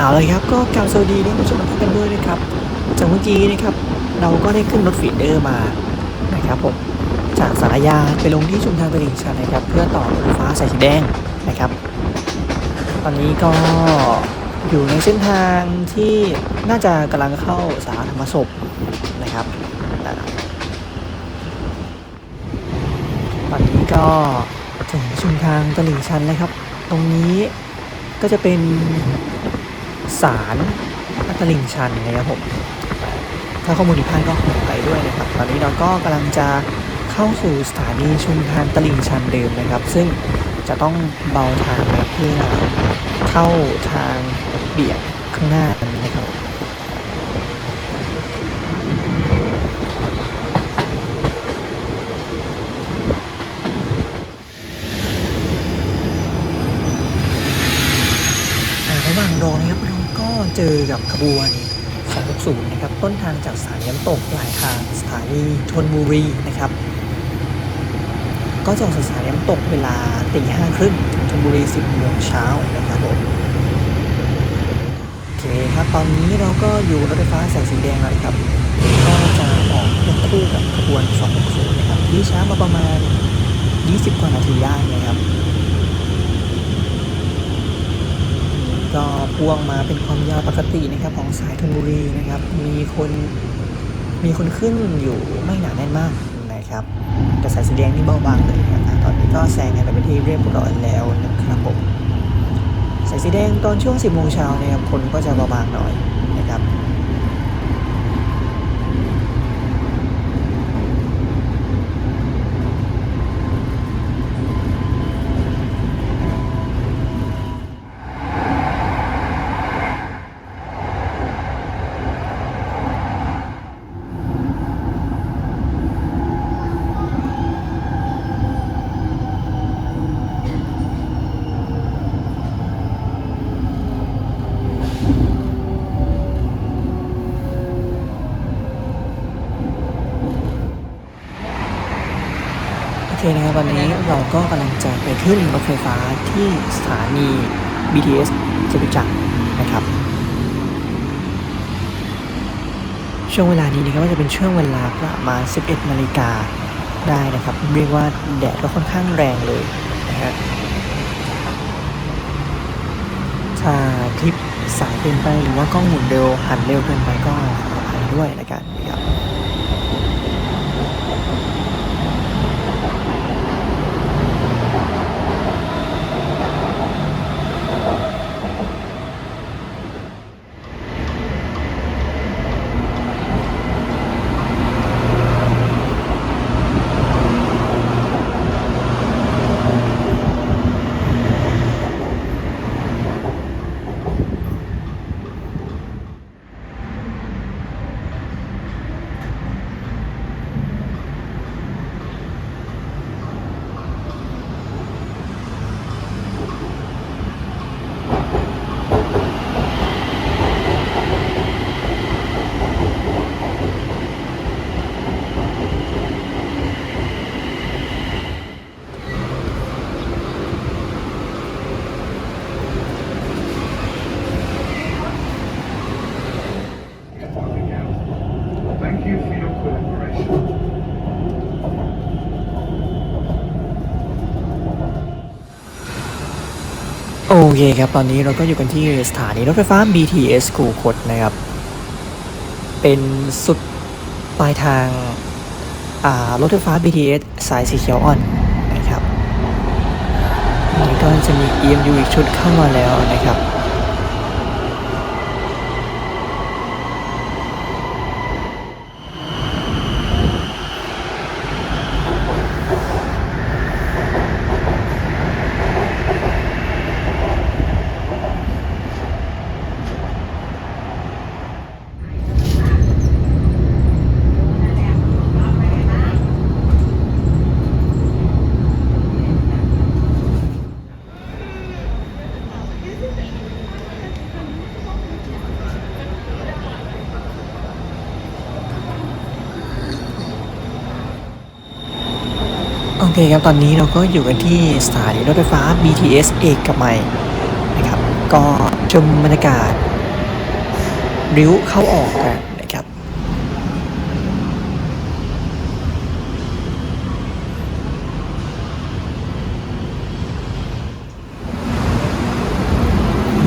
เอาเลยครับก็กล่าวสวัสดีท่านผู้ชมทุกท่านกันด้วยนะครับจากเมื่อกี้นะครับเราก็ได้ขึ้นรถฟีดเดอร์มานะครับผมจากสารยาไปลงที่ชุมทางตลิ่งชันนะครับ เพื่อต่อรถไฟฟ้าสายสีแดงนะครับ ตอนนี้ก็อยู่ในเส้นทางที่น่าจะกำลังเข้าสาธรรมศพนะครับตอนนี้ก็ถึงชุมทางตลิ่งชันแล้วครับ ตรงนี้ก็จะเป็น สารตลิ่งชันนะครับผมถ้าข้อมูลผิดพลาดก็ขอไปด้วยนะครับ ตอนนี้เราก็กำลังจะเข้าสู่สถานีชุมทางตลิ่งชันเดิมนะครับ ซึ่งจะต้องเบาทางนะเพื่อเข้าทางเบี่ยงข้างหน้านะครับอ่าระหว่างรอนะครับเราก็ เจอกับขบวน260นะครับ ต้นทางจากสถานีน้ำตกปลายทางสถานีชนบุรีนะครับ ก็จะออกจากสถานีน้ำตกเวลาตีห้าครึ่งถึงชนบุรี 10โมงเช้านะครับผมโอเคครับ ตอนนี้เราก็อยู่รถไฟฟ้าสายสีแดงแล้วครับ ก็จะออกควบคู่กับขบวน260นะครับที่ช้ามาประมาณ 20 กว่านาทีได้นะครับ ก็พ่วงมาเป็นความยาวปกตินะครับของสายธนบุรีนะครับ มีคนมีคนขึ้นอยู่ไม่หนาแน่นมากนะครับแต่สายสีแดงนี่เบาบางเลยนะครับตอนนี้ก็แซงกันไปเป็นที่เรียบร้อยแล้วนะครับผมสายสีแดงตอนช่วง 10โมงเช้านะครับคนก็จะเบาบางหน่อยนะครับ โอนะครับตอนนี้เราก็กำลังจะไปขึ้นรถไฟฟ้าที่สถานี BTS จตุจักรนะครับ ช่วงเวลานี้นะครับก็จะเป็นช่วงเวลาประมาณ 11นาฬิกาได้นะครับ เรียกว่าแดดก็ค่อนข้างแรงเลยนะฮะถ้าคลิปสายเกินไปหรือว่ากล้องหมุนเร็วหันเร็วเกินไปก็ขออภัยด้วยละกัน โอเคครับ ตอนนี้เราก็อยู่กันที่สถานีรถไฟฟ้า BTS คูคตนะครับ เป็นสุดปลายทางารถไฟฟ้า BTS สายสีเขียวอ่อนนะครับนี่ก็จะมี EMU อีกชุดเข้ามาแล้วนะครับ ครับ ตอนนี้เราก็อยู่กันที่สถานีรถไฟฟ้า BTS เอกมัยนะครับ ก็ชมบรรยากาศ ริ้วเข้าออกกันนะครับ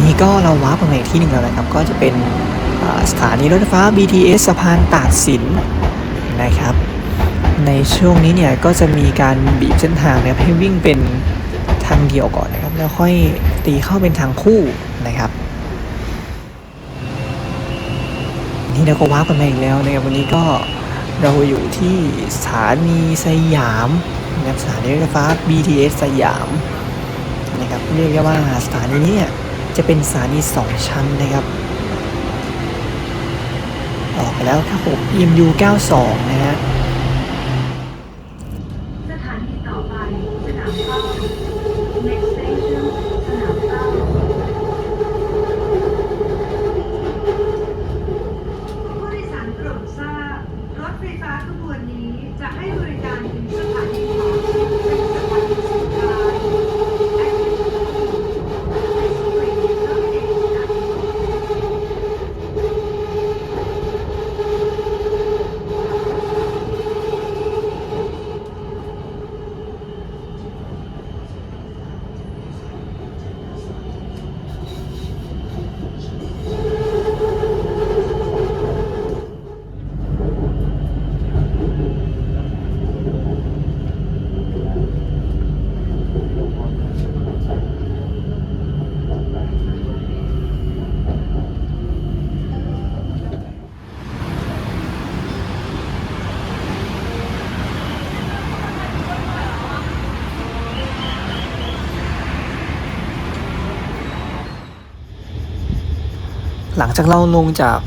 นี่ก็เราว้าร์ปไปอีกที่หนึ่งแล้วนะครับ ก็จะเป็นสถานีรถไฟฟ้า BTS สะพานตากสินนะครับ ในช่วงนี้เนี่ยก็จะมีการบีบเส้นทางนะครับให้วิ่งเป็นทางเดียวก่อนนะครับ แล้วค่อยตีเข้าเป็นทางคู่นะครับนี่เราก็ว้ากันมาอีกแล้วนะครับวันนี้ก็เราอยู่ที่สถานีสยามนะครับสถานีรถไฟฟ้า BTS สยามนะครับเรียกได้ว่าสถานีนี้จะเป็นสถานีสองชั้นนะครับออกไปแล้วครับผม EMU 92 นะฮะ สถานีต่อไปสนามเป้า next station สนามเป้า ผู้โดยสารโปรดทราบ รถไฟฟ้าขบวนนี้จะให้บริการถึงสถานีของเป็นสถานีสุดท้าย หลั งจากเราลงจาก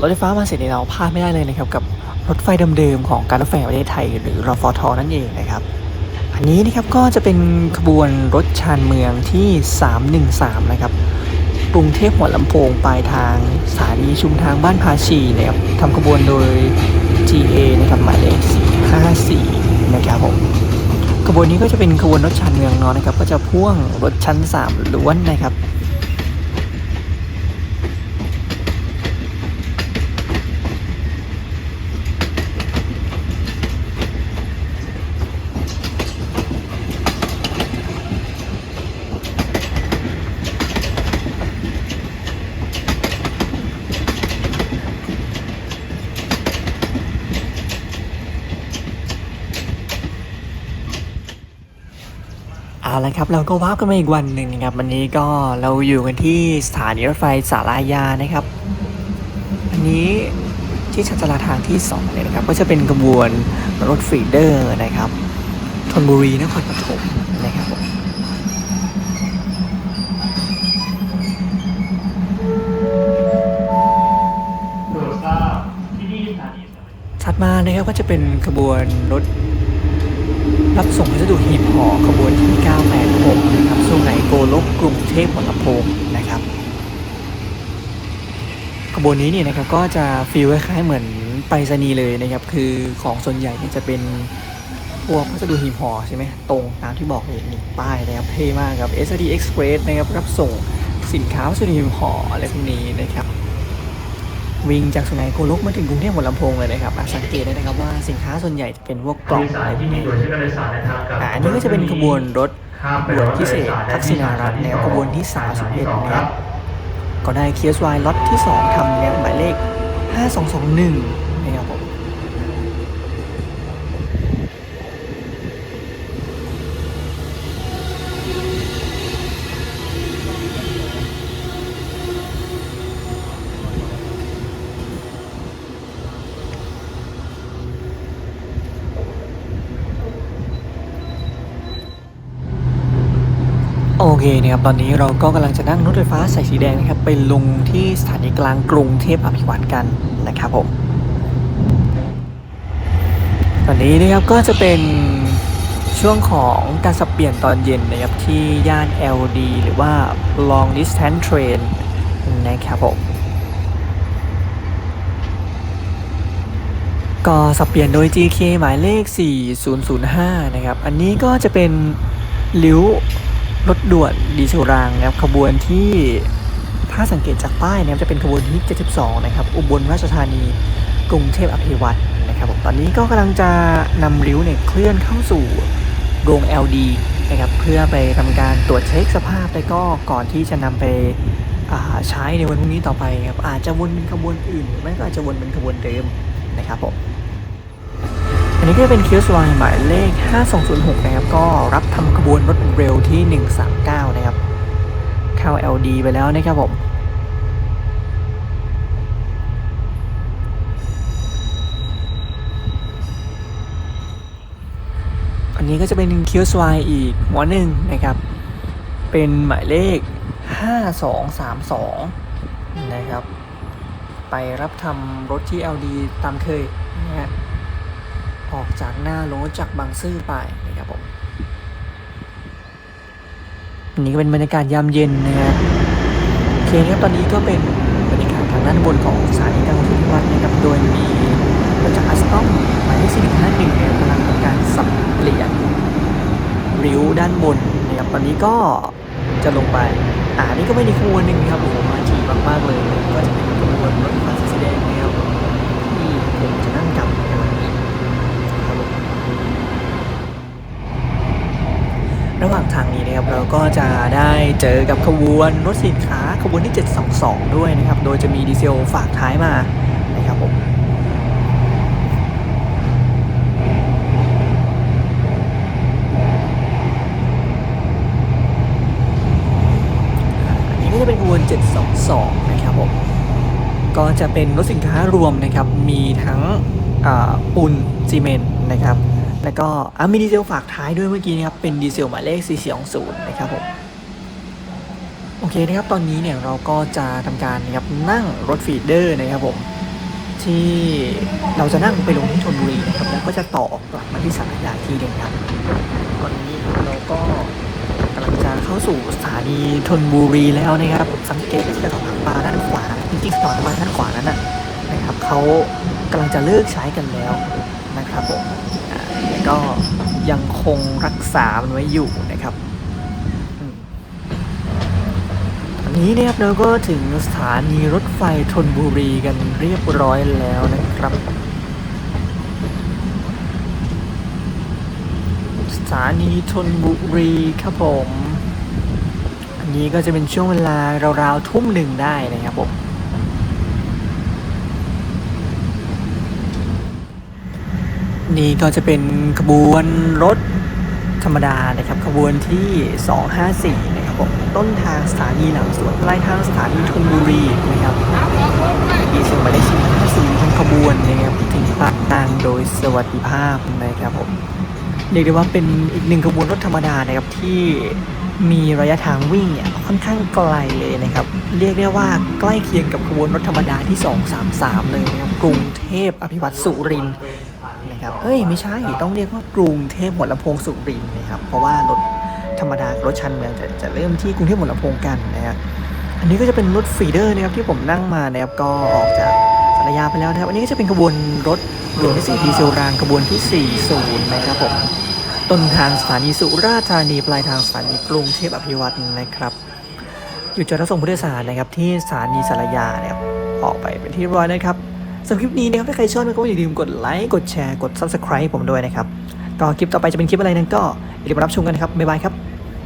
รถไฟฟ้ามาเสร็จเนี่ยเราพลาดไม่ได้เลยนะครับกับรถไฟเดิมๆของการรถไฟแห่งประเทศไทย หรือรฟทนั่นเองนะครับ อันนี้นะครับก็จะเป็นขบวนรถชานเมืองที่ 313 นะครับกรุงเทพหัวลำโพงปลายทางสถานีชุมทางบ้านภาชีนะครับทำขบวนโดย GA นะครับหมายเลข454 นะครับผมขบวนนี้ก็จะเป็นขบวนรถชานเมืองเนาะนะครับ ก็จะพ่วงรถชั้น 3 ล้วนนะครับ ครับเราก็ว้าร์ปกันมาอีกวันหนึ่งนะครับวันนี้ก็เราอยู่กันที่สถานีรถไฟสารายานะครับ อันนี้ที่ชันชาลาทางที่2เลยนะครับก็จะเป็นกระบวนรถฟีเดอร์นะครับธนบุรีนครปฐมนะครับผมถัดมานะครับก็จะเป็นขบวนรถ รับส่งพัสดุหีบห่อขบวนที่ 986 นะครับสู่ไหนโกลกกรุงเทพหัวลำโพงนะครับ ขบวนนี้เนี่ยนะครับก็จะฟีลคล้ายๆเหมือนไปรษณีย์เลยนะครับ คือของส่วนใหญ่เนี่ยจะเป็นพวกพัสดุหีบห่อใช่ไหมตรงตามที่บอกเลยนี่ป้ายนะครับเท่มากครับ SD Express นะครับรับส่งสินค้าพัสดุหีบห่ออะไรพวกนี้นะครับ วิ่งจากสุไหงโกลกมาถึงกรุงเทพหัวลำโพงเลยนะครับอะสังเกตได้นะครับว่าสินค้าส่วนใหญ่จะเป็นพวกกล่องสายที่มีตัวชื่อการโดยสารนะครับกับอ่าอันนี้ก็จะเป็นขบวนรถข้ามไปด่วนพิเศษทักษิณารัตน์นะครับขบวนที่ 31นะครับก็ได้เคียสไวล็อตที่ 2ทำเนี่ยหมายเลข 5221นะครับผม โอเคนะครับตอนนี้เราก็กำลังจะนั่งรถไฟฟ้าสายสีแดงนะครับไปลงที่สถานีกลางกรุงเทพอภิวัตกันนะครับผมตอนนี้นะครับก็จะเป็นช่วงของการสับเปลี่ยนตอนเย็นนะครับที่ย่าน LD หรือว่า Long Distance Train นะครับผมก็สับเปลี่ยนโดย GK หมายเลข 4005 นะครับ อันนี้ก็จะเป็นลิ้ว รถด่วนดีเซลรางนะครับขบวนที่ถ้าสังเกตจากป้ายนะครับจะเป็นขบวนที่ 72 นะครับ อุบลราชธานี กรุงเทพอภิวัตนะครับผมตอนนี้ก็กำลังจะนำริ้วเนี่ยเคลื่อนเข้าสู่โรง LD นะครับเพื่อไปทำการตรวจเช็คสภาพแล้วก็ก่อนที่จะนำไปใช้ในวันพรุ่งนี้ต่อไปครับอาจจะวนเป็นขบวนอื่นหรือไม่ก็อาจจะวนเป็นขบวนเดิมนะครับผม นนี้ก็จะเป็นคิวสวายหมายเลข 5206 นะครับ ก็รับทำขบวนรถเร็วที่ 139 นะครับ เข้า LD ไปแล้วนะครับผมอันนี้ก็จะเป็นคิวสวายอีกหัวหนึ่งนะครับ เป็นหมายเลข 5232 นะครับ ไปรับทำรถที่ LD ตามเคยนะฮะ ออกจากหน้าโรถจากบางซื่อไปนะครับผมนนี้ก็เป็นบรรยากาศยามเย็นนะฮะโอเคนครับตอนนี้ก็เป็นบรรยากาศทางด้านบนของสถานีกลางพิวัฒน์นะครับโดยมีรถจากอัสตอมหมายเลขสี่หนึ่งห้าหนึ่งเนี่ยกำลังทำการสับเปลี่ยนริ้วด้านบนนะครับตอนนี้ก็จะลงไปอ่านี่ก็ไม่ได้ขบวนหนึ่งครับโอ้โหมาถี่มากๆเลย ก็จะเป็นขบวนรถ ระหว่างทางนี้นะครับเราก็จะได้เจอกับขบวนรถสินค้าขบวนที่ 722 ด้วยนะครับ โดยจะมีดีเซลฝากท้ายมานะครับผมอันนี้ก็จะเป็นขบวน 722 นะครับผม ก็จะเป็นรถสินค้ารวมนะครับ มีทั้งปูนซีเมนต์นะครับ แล้วก็อะมีดีเซลฝากท้ายด้วยเมื่อกี้นะครับ เป็นดีเซลหมายเลข 4420 นะครับผม โอเคนะครับ ตอนนี้เนี่ยเราก็จะทำการนะครับนั่งรถฟีดเดอร์นะครับผม ที่เราจะนั่งไปลงที่ชลบุรีนะครับ แล้วก็จะต่อกลับมาที่สารยาทีเดียวครับ ตอนนี้เราก็กำลังจะเข้าสู่สถานีธนบุรีแล้วนะครับ สังเกตที่สถานีปลาด้านขวาจริงๆสถานีปลาด้านขวานั้นนะนะครับเขากำลังจะเลิกใช้กันแล้วนะครับผม ก็ยังคงรักษามันไว้อยู่นะครับอืมตอนนี้เนี่ยครับเราก็ถึงสถานีรถไฟธนบุรีกันเรียบร้อยแล้วนะครับ สถานีธนบุรีครับผม อันนี้ก็จะเป็นช่วงเวลาราวๆทุ่มหนึ่งได้นะครับผม นี่ก็จะเป็นขบวนรถธรรมดานะครับขบวนที่ 254 นะครับผมต้นทางสถานีหลังสวนปลายทางสถานีธนบุรีนะครับดีเซลหมายเลข454ทั้งขบวนนะครับถึงปากทางโดยสวัสดิภาพนะครับผมเรียกได้ว่าเป็นอีกหนึ่งขบวนรถธรรมดานะครับที่มีระยะทางวิ่งเนี่ยค่อนข้างไกลเลยนะครับ เรียกได้ว่าใกล้เคียงกับขบวนรถธรรมดาที่ 233 เลยนะครับกรุงเทพอภิวัตสุรินทร์ เฮ้ย ไม่ใช่ ต้องเรียกว่ากรุงเทพหัวลำโพงสุรินทร์นะครับ เพราะว่ารถธรรมดารถชันเมืองจะจะเริ่มที่กรุงเทพหัวลำโพงกันนะครับอันนี้ก็จะเป็นรถฟีเดอร์นะครับที่ผมนั่งมานะครับก็ออกจากสารยาไปแล้วนะครับ อันนี้ก็จะเป็นขบวนรถหลวงที่สี่ดีเซลรางขบวนที่ 40 นะครับผมต้นทางสถานีสุราษฎร์ธานีปลายทางสถานีกรุงเทพอภิวัตรนะครับหยุดจอดรับส่งผู้โดยสารนะครับที่สถานีสารยานะครับออกไปเป็นที่เรียบร้อยนะครับ สำหรับคลิปนี้นะครับถ้าใครชอบก็อย่าลืมกดไลค์กดแชร์กด subscribe ผมด้วยนะครับก็คลิปต่อไปจะเป็นคลิปอะไรนั้นก็อย่าลืมรับชมกันนะครับบ๊ายบายครับ